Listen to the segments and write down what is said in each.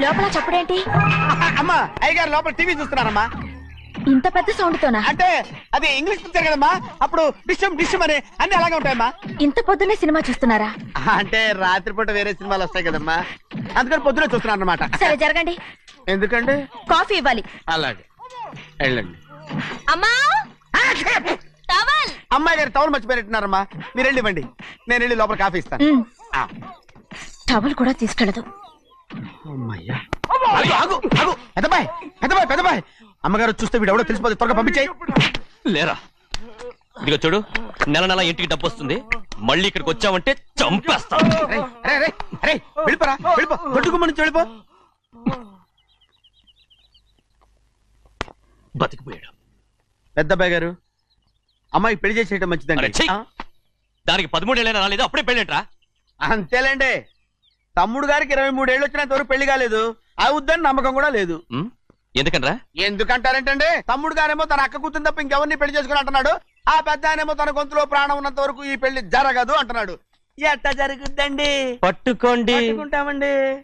లోపల చప్పుడేంటి? అమ్మా అయ్యగారు లోపల టీవీ చూస్తున్నారమ్మా. ఇంత పెద్ద సౌండ్ తోనా అంటే అది ఇంగ్లీష్ పిక్చర్ కదమ్మా. అప్పుడు డిషమ్ డిషమ్ అని అన్ని అలాగే ఉంటాయమ్మా. ఇంత పొద్దున్నే సినిమా చూస్తున్నారా? అంటే రాత్రిపూట వేరే సినిమాలు వస్తాయి కదమ్మా. అందుకని పొద్దున చూస్తున్నాను అనమాట సరే జరగండి. ఎందుకంటే కాఫీ ఇవ్వాలి. అలాగే. వెళ్ళండి. అమ్మా! టవల్! అమ్మాయి గారు టౌన్ మర్చిపోయినట్టున్నారమ్మా. మీరు వెళ్ళి ఇవ్వండి. నేను వెళ్ళి లోపల కాఫీ ఇస్తాను. టవల్ కూడా తీసుకెళ్ళదు. పెద్దబాయ్ పెద్దబాయ్ పెద్దబాయ్ అమ్మగారు చూస్తే వీడు ఎవడో తెలిసిపోతే త్వరగా పంపించాయి. లేరా. ఇదిగో చూడు నెల నెల ఇంటికి డబ్బు వస్తుంది. మళ్ళీ ఇక్కడికి వచ్చావంటే చంపేస్తాం. వెళ్ళిపోరా వెళ్ళిపో. దొడ్డుకుమ్మ నుంచి వెళ్ళిపో. బతికిపోయాడు. పెద్దబాయ్ గారు అమ్మాయి పెళ్ళి చేసేయటం మంచిదండి? దానికి పదమూడేళ్ళైనా రాలేదు? అప్పుడే పెళ్ళేంట్రా? అంతేలేండి. తమ్ముడు గారికి ఇరవై మూడేళ్ళు వచ్చినంత వరకు పెళ్ళి కాలేదు. అవుద్దని నమ్మకం కూడా లేదు. ఉం? ఎందుకనరా ఎందుకంటారేంటండి? తమ్ముడు గారేమో తన అక్క కూతురు తప్ప ఇంకెవరిని పెళ్ళి చేసుకుని అంటున్నాడు. ఆ పెద్ద ఆయనేమో తన గొంతులో ప్రాణం ఉన్నంత వరకు ఈ పెళ్ళి జరగదు అంటున్నాడు. ఎట్ట జరుగుద్దండి? పట్టుకోండి. పట్టుకుంటామండి.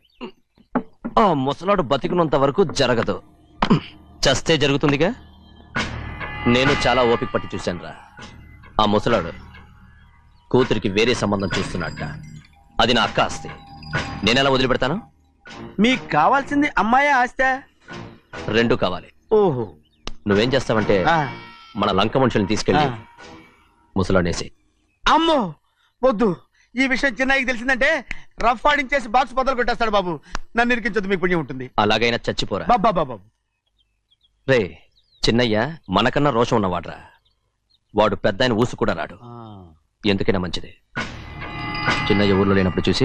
ఆ ముసలాడు బతికినంత వరకు జరగదు. చస్తే జరుగుతుందిగా? నేను చాలా ఓపిక పట్టి చూశానురా. ఆ ముసలాడు కూతురికి వేరే సంబంధం చూస్తున్నట్ట. అది నా అక్క ఆస్తి. నేనెలా వదిలిపెడతాను? మీకు కావాల్సింది అమ్మాయి ఆస్త? రెండు కావాలి. ఓహో. నువ్వేం చేస్తావంటే ఆ, మన లంక మనుషుల్ని తీసుకెళ్ళి ఆ. ముసలాడేసి అమ్మో! వద్దు. ఈ విషయం చిన్నయ్యకి తెలిసిందంటే రఫ్ ఆడించేసి బాక్స్ బదులు కొట్టేస్తాడు బాబు. నన్ను ఇరికించొద్దు మీకు పుణ్యం ఉంటుంది. అలాగైనా చచ్చిపోరా. బాబా బాబు రే చిన్నయ్య మనకన్నా రోషం ఉన్నవాడ్రా. వాడు పెద్ద ఆయన ఊసు కూడా రాడు. ఎందుకైనా మంచిది. చిన్నయ్య ఊర్లో లేనప్పుడు చూసి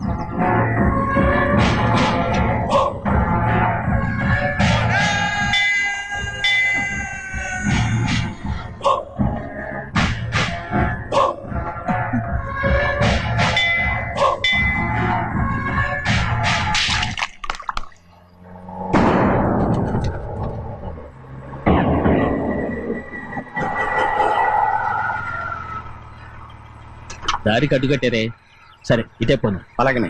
దారి కట్టుకట్టారే సరే ఇటే పోను. అలాగనే.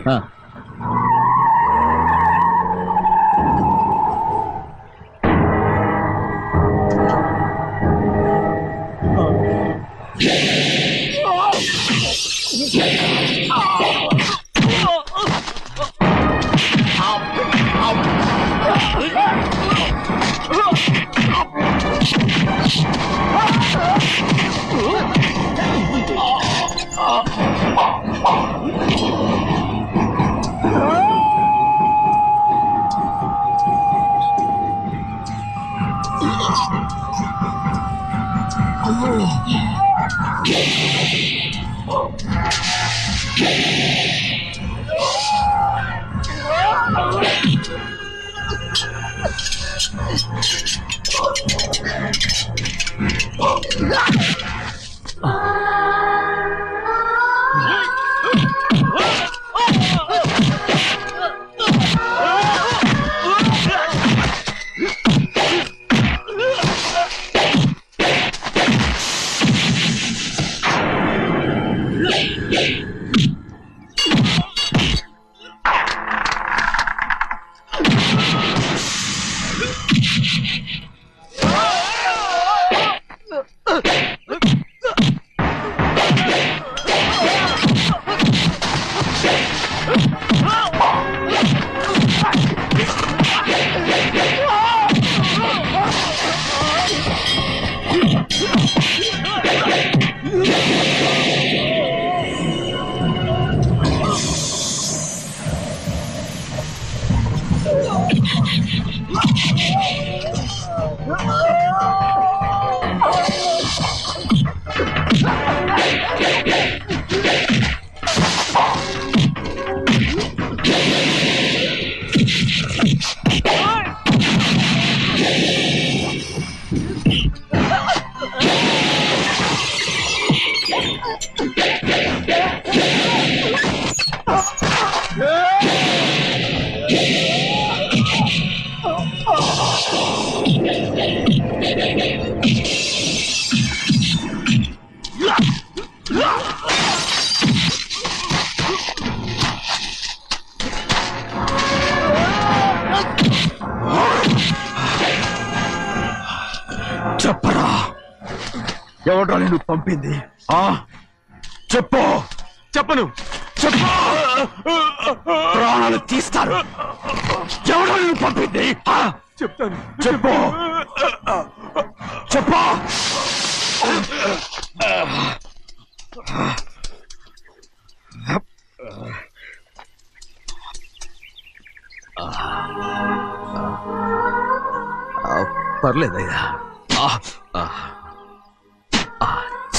ఎవడ్రా నిన్ను పంపింది? ఆ? చెప్పు. చెప్పను. చెప్పు. ప్రాణాలు తీస్తారు. ఎవడో నిన్ను పంపింది? ఆ? చెప్తాను. చెప్పు. చెప్పు. పర్లేదయ్యా ఆ, ఆ, ఆ,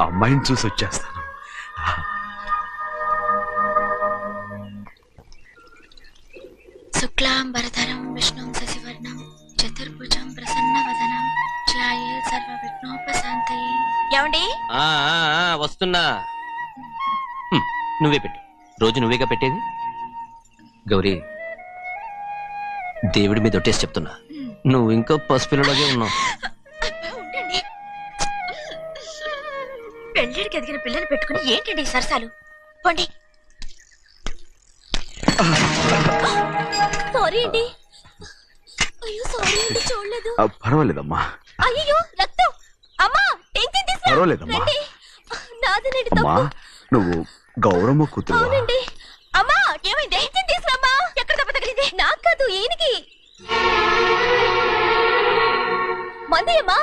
అమ్మాయిని చూసి వచ్చేస్తాను. శుక్లాంబరధరం విష్ణుం శశివర్ణం చతుర్భుజం ప్రసన్నవదనం ధ్యాయే సర్వవిఘ్నోపశాంతయే. ఏమండి? ఆ, ఆ, ఆ, వస్తున్నా. హ్మ్, నువ్వే పెట్టు. రోజు నువ్వేగా పెట్టేది? గౌరీ దేవుడి మీద ఒట్టేసి చెప్తున్నా. నువ్వు ఇంకా పసిపిల్లలాగే ఉన్నావు. పెళ్ళిడికి ఎదిగిన పిల్లని పెట్టుకుని ఏంటండి సరసాలు? పోండి. సారీ అండి. అయ్యో సారీ అండి చూడలేదు. ఆ, పర్వాలేదమ్మా. అయ్యో రక్తం. అమ్మా టెన్షన్ తీసుకురా పర్వాలేదమ్మా. రండి. నాదనండి అమ్మా తప్పు. నువ్వు గౌరమ్మ కూతురు అవునండి. అమ్మా ఏమైంది? టెన్షన్ తీసుకురామ్మా ఎక్కడ దెబ్బ తగిలింది? నాకు కాదు ఈయనకి. మంది అమ్మా.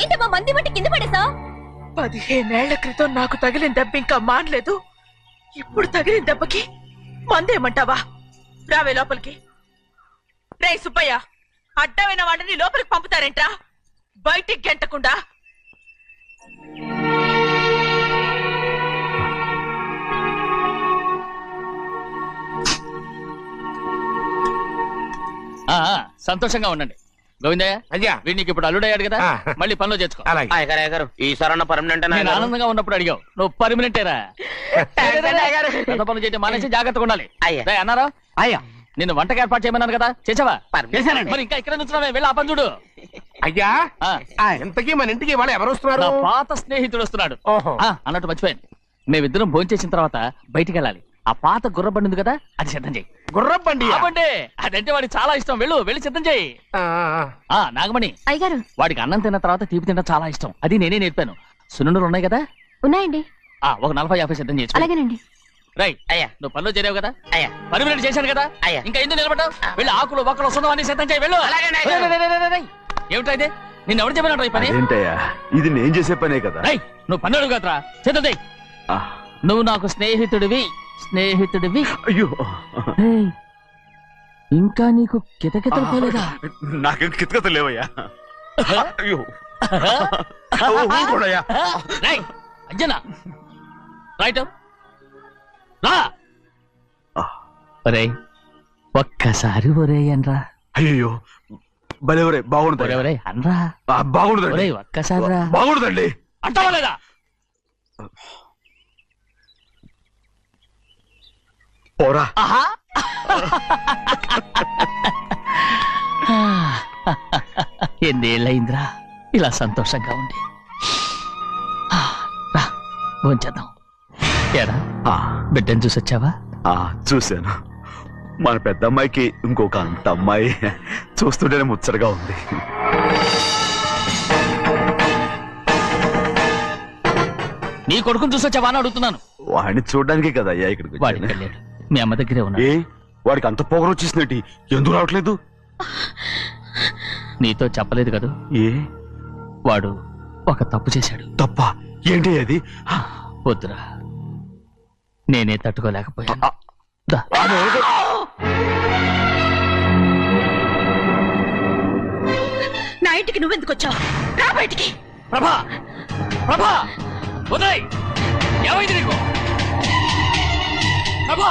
ఏంటమ్మా మంది బట్టి కింద పడేసా పదిహేనేళ్ళ క్రితం నాకు తగిలిన దెబ్బ ఇంకా మానలేదు. ఇప్పుడు తగిలిన దెబ్బకి మందేమంటావా? రావే లోపలికి. రే సుబ్బయ్య అడ్డమైన వాడిని లోపలికి పంపుతారేంట్రా? బయటికి గెంటకుండా. ఆ, ఆ, సంతోషంగా ఉండండి. గోవిందయ్య అయ్యా. వీడికి ఇప్పుడు అల్లుడయ్యాడు కదా ఆ. మళ్ళీ పనిలో చేర్చుకో అలాగే. అయ్యగారు ఈసారన్న పర్మనెంట్ నేను ఆనందంగా ఉన్నప్పుడు అడిగావు. నువ్వు పర్మనెంటేరా పెద్ద పనులు చేయడం మానేసి జాగ్రత్తగా ఉండాలి. అయ్యా. రేయ్, అన్నారా? అయ్యా. నిన్ను వంటకి ఏర్పాటు చేయమన్నాను కదా చేసావా? చేశానండి. మరి ఇంకా ఇక్కడ నుంచున్నావే వెళ్ళి ఆ పని చూడు. అయ్యా ఆ, ఇంతకీ మన ఇంటికి ఇవాళ ఎవరు వస్తున్నారు? నా పాత స్నేహితుడు వస్తున్నాడు. ఓహో. ఆ, అన్నట్టు మర్చిపోయాను. మేమిద్దరం భోంచేసిన తర్వాత బయటికి వెళ్ళాలి. ఆ పాత గుర్రబండి ఉంది కదా అది సిద్ధం చేయి. గుర్రబండి ఆపండి అదంటే వాడికి చాలా ఇష్టం. వెళ్ళు వెళ్ళి సిద్ధం చేయి. ఆ నాగమణి. అయ్యగారు. వాడికి అన్నం తిన్న తర్వాత తీపి తినడం చాలా ఇష్టం. అది నేనే నేర్పాను. సున్నుండలు ఉన్నాయి కదా? ఉన్నాయండి. ఆ ఒక నలభై యాభై సిద్ధం చేసి అలాగేనండి. రైట్ అయ్యా నువ్వు పనిలో చేరావు కదా? అయ్యా. పర్మినెంట్ చేశాను కదా? అయ్యా. ఇంకా ఎందుకు నిలబడ్డావు? వెళ్ళి ఆకులు ఒక్కలు వస్తుందో అన్ని సిద్ధం చేయి వెళ్ళు. ఏమిటా ఇది? నిన్ను ఎవరు చెప్పినట్టు ఈ పని? ఏంటయ్యా ఇది నేను చేసే పనే కదా? నువ్వు పని అడుగు కదరా. సిద్ధం చేయి. ఆ, నువ్వు నాకు స్నేహితుడివి. స్నేహితుడివి? అయ్యో. ఇంకా నీకు కితకితలు పోలేదా? నాకేం కితకత లేవయ్యా. అయ్యో. ఊరుకోడయ్యా. రేయ్, అంజనా రైట్ రా. ఆ, ఒరేయ్. ఒక్కసారి ఒరే అనరా అయ్యో భలే ఒరే బాగుండదు ఒరే అనరా. ఒరేయ్ ఒక్కసారి రా. అంటావా లేదా పోరా. ఆహా. ఎన్నేళ్ళయిందిరా? ఇలా సంతోషంగా ఉండి. భోంచేద్దాం. ఎరా బిడ్డను చూసొచ్చావా? చూశాను. మన పెద్ద అమ్మాయికి ఇంకొక అంత అమ్మాయి చూస్తుంటేనే ముచ్చటగా ఉంది. నీ కొడుకుని చూసొచ్చావా అని అడుగుతున్నాను. వాడిని చూడడానికి కదా అయ్యా ఇక్కడికి వాడి వెళ్ళాడు. మీ అమ్మ దగ్గరే ఉన్నాడు ఏ? వాడికి అంత పొగరు వచ్చేసినట్టు ఎందుకు రావట్లేదు? నీతో చెప్పలేదు కదా? ఏ? వాడు ఒక తప్పు చేశాడు. తప్ప? ఏంటి అది? వద్దురా. నేనే తట్టుకోలేకపోయాను. దా. నా ఇంటికి నువ్వెందుకు వచ్చావు? రా బయటికి. ప్రభా! ప్రభా! ఉదయ్ ఏమైంది నీకు? ప్రభా!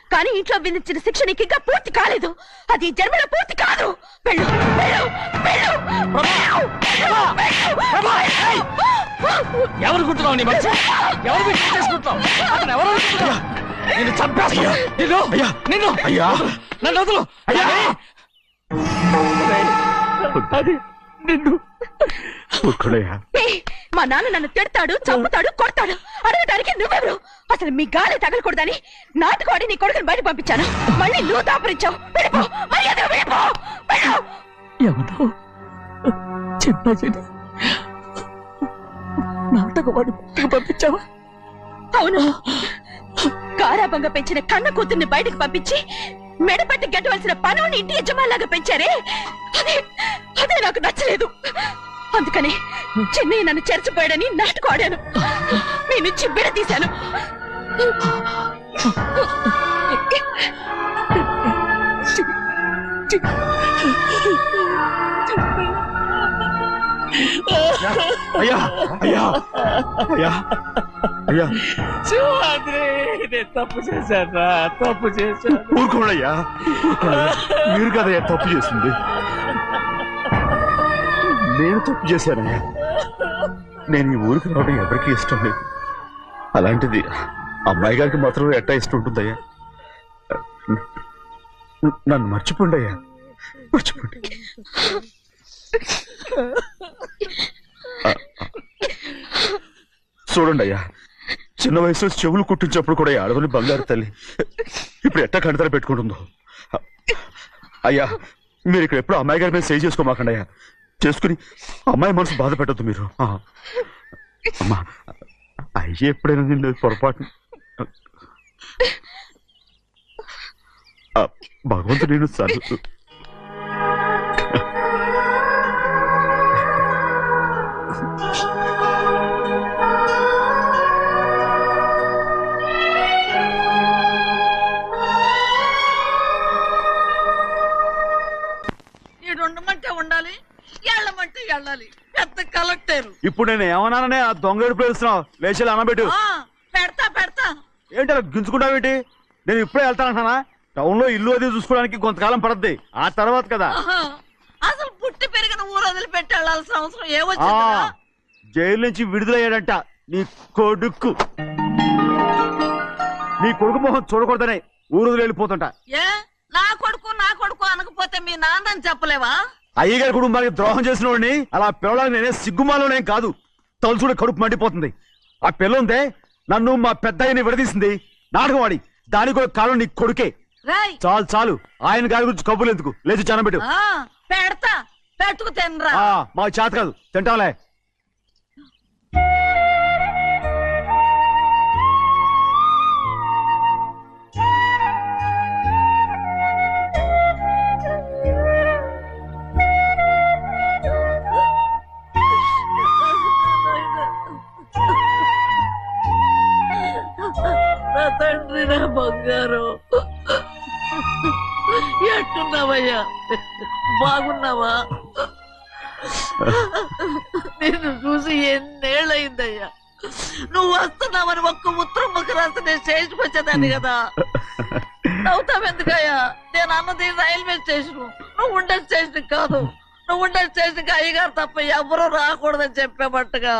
కానీ ఇంట్లో విధించిన శిక్ష నీకు ఇంకా పూర్తి కాలేదు. అది జన్మలో పూర్తి కాదు. వెళ్ళు. ఎవరు కుట్టున్నావు నీ మనిషి ఎవరు పెట్టి చేసుకుంటున్నావు అతను ఎవరు? నిన్ను చంపేస్తా నిన్ను అయ్యా. నిన్ను. అయ్యా. నన్ను వదులు. అయ్యా. అది నిన్ను. మా నాన్న నన్ను తిడతాడు చంపుతాడు కొడతాడు. అడగడానికి నువ్వెవరు? అసలు మీ గాలి తగలకూడదని నాటుకోడి నీ కొడుకుని బయట పంపించాను. మళ్ళీ నువ్వు దాపరించావు వెళ్ళిపో మర్యాదగా వెళ్ళిపో. వెళ్ళు. ఎవరో చిన్న చెడి నాటకవాడి పంపించావా? అవును. గారాబంగా పెంచిన కన్న కూతుర్ని బయటకు పంపించి మెడపట్టి గెట్టవలసిన పనుని ఇంటి యజమానిలాగా పెంచారే? అదే అదే నాకు నచ్చలేదు. అందుకని చెన్నై నన్ను చెరచిపోయాడని నాటకం ఆడాను మీ నుంచి విడదీశాను. అయ్యా అయ్యా అయ్యా అయ్యా. నేను తప్పు చేశాను తప్పు చేశాను ఊరుకోడయ్యా. మీరు కదయ్యా తప్పు చేసింది. నేను తప్పు చేశానయ్యా. నేను ఈ ఊరికి రావడం ఎవరికీ ఇష్టం లేదు. అలాంటిది అమ్మాయి గారికి మాత్రం ఎట్టా ఇష్టం ఉంటుందయ్యా. నన్ను మర్చిపోండి అయ్యా మర్చిపోండి. చూడండి అయ్యా చిన్న వయసులో చెవులు కుట్టించినప్పుడు కూడా ఆడవని బంగారు తల్లి. ఇప్పుడు ఎట్టా కణితలు పెట్టుకుంటుందో. అయ్యా మీరు ఇక్కడ ఎప్పుడు అమ్మాయి గారి మీద సేవ్ చేసుకోమాకండి అయ్యా చేసుకుని అమ్మాయి మనసు బాధ పెట్టద్దు మీరు. అమ్మా అయ్యి ఎప్పుడైనా నేను పొరపాటు భగవంతుడు నేను సర్ వెళ్ళాలి పెద్ద కలెక్టర్. ఇప్పుడు నేను ఏమన్నాననే ఆ దొంగ ఎడుపు వేస్తున్నావు? లేచి అనబెట్టు పెడతా పెడతా. ఏంటి అలా గించుకుంటావేంటి నేను ఇప్పుడే వెళ్తానంటానా టౌన్లో ఇల్లు అది చూసుకోవడానికి కొంతకాలం పడద్ది. ఆ తర్వాత కదా. అసలు పుట్టి పెరిగిన ఊరు వదిలిపెట్టి వెళ్ళాల్సిన అవసరం ఆ ఏమొచ్చిందిరా? జైలు నుంచి విడుదలయ్యాడంట నీ కొడుకు. నీ కొడుకు మొహం చూడకూడదనే ఊరు వదిలి వెళ్ళిపోతుంట. ఏ నా కొడుకు నా కొడుకు అనకపోతే మీ నాన్నని చెప్పలేవా? అయ్యగారి కుటుంబానికి ద్రోహం చేసిన వాడిని అలా పిల్లడానికి నేనే సిగ్గుమాలోనేం కాదు. తలుచుడే కడుపు మండిపోతుంది. ఆ పిల్లందే నన్ను మా పెద్దయ్యని విడదీసింది. నాటకవాడి దానికి కూడా కాలం నీ కొడుకే. చాలు చాలు. ఆయన గారి గురించి కబుర్లు ఎందుకు? లేచి జనబెట్టు ఆ, పెడతా. పెట్టుకు తినరా. మాకు చేత కాదు. తింటాంలే. తండ్రి నా బంగారు? ఎట్టున్నావయ్యా బాగున్నావా? నిన్ను చూసి ఎన్నేళ్ళయిందయ్యా? నువ్వు వస్తున్నావని ఒక్క ఉత్తరం ముక్క రాస్తే నేను స్టేషన్కి వచ్చేదాన్ని కదా. నవ్వుతావెందుకయ్యా నేను అన్నది రైల్వే స్టేషన్. నువ్వు ఉండే స్టేషన్ కాదు. నువ్వు ఉండే స్టేషన్కి అయ్యగారు తప్ప ఎవరూ రాకూడదని చెప్పేమట్టుగా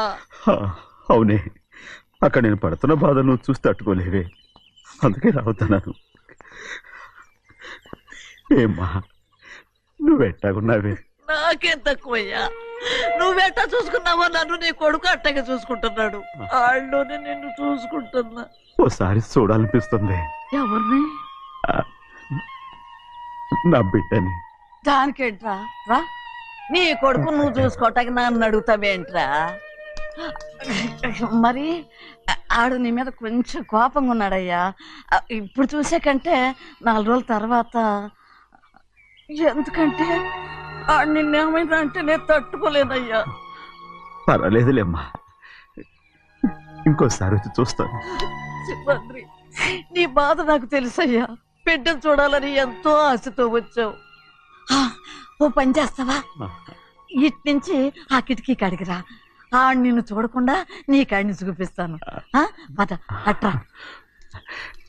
అవునే. అక్కడ నేను పడుతున్న బాధ నువ్వు చూసి తట్టుకోలేవే అందుకే రావద్దన్నాను ఏమ్మా నువ్వెట్టాగున్నావే నాకేం తక్కువయ్యా. నువ్వెట్టా చూసుకున్నావో నన్ను నీ కొడుకు అట్టగా చూసుకుంటున్నాడు. ఆళ్ళలోనే నిన్ను చూసుకుంటున్నా. ఓసారి చూడాలనిపిస్తుంది. ఎవరిని? నా బిడ్డని. దానికేంట్రా? రా. నీ కొడుకు నువ్వు చూసుకోవటానికి నన్ను అడుగుతావేంట్రా? మరి ఆడు నీ మీద కొంచెం కోపంగా ఉన్నాడయ్యా ఇప్పుడు చూసే కంటే నాలుగు రోజుల తర్వాత ఎందుకంటే ఆడు నిన్నేమైనా అంటే నేను తట్టుకోలేనయ్యా. పర్వాలేదులేమ్మా. ఇంకోసారి వచ్చి చూస్తాను. సింహాద్రి నీ బాధ నాకు తెలుసయ్యా. బిడ్డను చూడాలని ఎంతో ఆశతో వచ్చావు. ఓ పని చేస్తావా? ఇటు నుంచి ఆ కిటికీ కడిగిరా ఆ నిన్ను చూడకుండా నీ కాడిని చూపిస్తాను. ఆ, పద అట్రా.